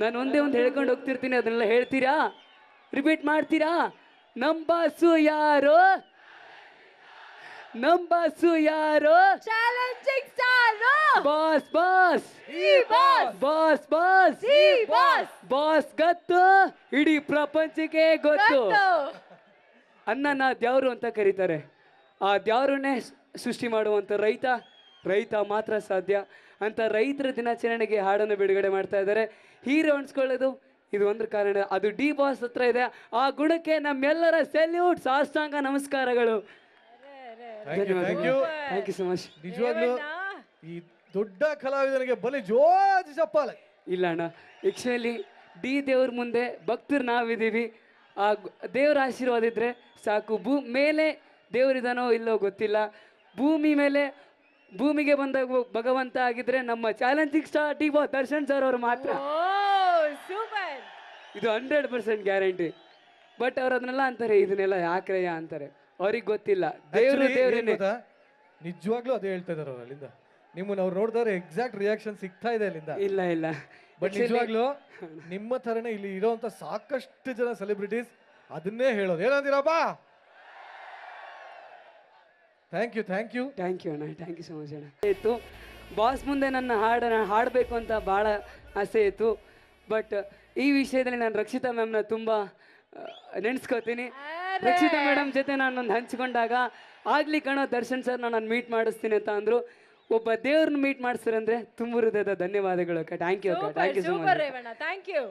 ನಾನು ಒಂದೇ ಒಂದು ಹೇಳ್ಕೊಂಡು ಹೋಗ್ತಿರ್ತೀನಿ ಅದನ್ನೆಲ್ಲ ಹೇಳ್ತೀರಾ? ರಿಪೀಟ್ ಮಾಡ್ತೀರಾ? ನಮ್ ಬಾಸು ಯಾರು? ನಮ್ ಬಾಸು ಯಾರು? ಚಾಲೆಂಜಿಂಗ್ ಸ್ಟಾರ್ ಬಾಸ್ ಬಾಸ್ ಈ ಬಾಸ್ ಬಾಸ್ ಬಾಸ್ ಈ ಬಾಸ್ ಬಾಸ್ ಗೊತ್ತು? ಇಡೀ ಪ್ರಪಂಚಕ್ಕೆ ಗೊತ್ತು. ಅನ್ನನ ದ್ಯಾವ್ರು ಅಂತ ಕರೀತಾರೆ. ಆ ದ್ಯಾವ್ರನ್ನೇ ಸೃಷ್ಟಿ ಮಾಡುವಂಥ ರೈತ ರೈತ ಮಾತ್ರ ಸಾಧ್ಯ. ಅಂತ ರೈತರ ದಿನಾಚರಣೆಗೆ ಹಾಡನ್ನು ಬಿಡುಗಡೆ ಮಾಡ್ತಾ ಇದ್ದಾರೆ. ಹೀರೋ ಅನ್ಸ್ಕೊಳ್ಳೋದು ಇದು ಒಂದು ಕಾರಣ. ಅದು ಡಿ ಬಾಸ್ ಹತ್ರ ಇದೆ. ಆ ಗುಣಕ್ಕೆ ನಮ್ಮೆಲ್ಲರ ಸೆಲ್ಯೂಟ್ ಸಾಷ್ಟಾಂಗ ನಮಸ್ಕಾರಗಳು. Thank you thank you thank you so much ನಿಜವಾಗ್ಲೂ ಈ ದೊಡ್ಡ ಕಲಾವಿದನಿಗೆ ಬಲಿ ಜೋಜ್ ಚಪ್ಪಾಲೆ ಇಲ್ಲ ಅಣ್ಣ ಆ್ಯಕ್ಚುಲಿ ಡಿ ದೇವ್ರ ಮುಂದೆ ಭಕ್ತರು ನಾವಿದ್ದೀವಿ. ಆ ದೇವ್ರ ಆಶೀರ್ವಾದ ಇದ್ರೆ ಸಾಕು. ಭೂ ಮೇಲೆ ದೇವರಿದಾನೋ ಇಲ್ಲೋ ಗೊತ್ತಿಲ್ಲ. ಭೂಮಿ ಮೇಲೆ ಭೂಮಿಗೆ ಬಂದ ಭಗವಂತ ಆಗಿದ್ರೆ ನಮ್ಮ ಚಾಲೆಂಜಿಂಗ್ ಸ್ಟಾರ್ ಟಿ ಬಾ ದರ್ಶನ್ ಸರ್ ಅವರು ಮಾತ್ರ. ಸೂಪರ್. ಇದು ಹಂಡ್ರೆಡ್ ಪರ್ಸೆಂಟ್ ಗ್ಯಾರಂಟಿ ಬಟ್ ಅವ್ರು ಅದನ್ನೆಲ್ಲ ಅಂತಾರೆ ಇದನ್ನೆಲ್ಲ ಯಾಕ್ರಯ್ಯ ಅಂತಾರೆ. ಅವ್ರಿಗೆ ಗೊತ್ತಿಲ್ಲ. ದೇವರು ದೇವ್ರೇನೆ? ನಿಜವಾಗ್ಲೂ ಅದೇ ಹೇಳ್ತಾ ಇದಾರೆ ಅವ್ರು ಅಲ್ಲಿಂದ. ನಿಮ್ಮನ್ನ ಅವ್ರು ನೋಡಿದವ್ರೆ ಎಕ್ಸಾಕ್ಟ್ ರಿಯಾಕ್ಷನ್ ಸಿಗ್ತಾ ಇದೆ ಅಲ್ಲಿಂದ. ಇಲ್ಲ ಇಲ್ಲ. ಬಟ್ ನಿಜವಾಗ್ಲೂ ನಿಮ್ಮ ತರನೇ ಇಲ್ಲಿ ಇರೋಂತ ಸಾಕಷ್ಟು ಜನ ಸೆಲೆಬ್ರಿಟೀಸ್ ಅದನ್ನೇ ಹೇಳೋದು. ಏನಂತೀರಪ್ಪ? Thank you thank you thank you ಅಣ್ಣ ಥ್ಯಾಂಕ್ ಯು ಸೊ ಮಚ್ ಅಣ್ಣ ಇತ್ತು ಬಾಸ್ ಮುಂದೆ ನನ್ನ ಹಾಡನ್ನು ಹಾಡಬೇಕು ಅಂತ ಭಾಳ ಆಸೆ ಇತ್ತು. ಬಟ್ ಈ ವಿಷಯದಲ್ಲಿ ನಾನು ರಕ್ಷಿತಾ ಮ್ಯಾಮ್ನ ತುಂಬ ನೆನೆಸ್ಕೋತೀನಿ. ರಕ್ಷಿತಾ ಮೇಡಮ್ ಜೊತೆ ನಾನೊಂದು ಹಂಚಿಕೊಂಡಾಗ ಆಗಲಿ ಕಣೋ ದರ್ಶನ್ ಸರ್ ನಾನು ಮೀಟ್ ಮಾಡಿಸ್ತೀನಿ ಅಂತ ಅಂದರು. ಒಬ್ಬ ದೇವ್ರನ್ನ ಮೀಟ್ ಮಾಡಿಸ್ತಾರೆ ಅಂದರೆ ತುಂಬ ಹೃದಯದ ಧನ್ಯವಾದಗಳು ಅಕ್ಕ. ಥ್ಯಾಂಕ್ ಯು ಅಕ್ಕ. Thank you so super much thank you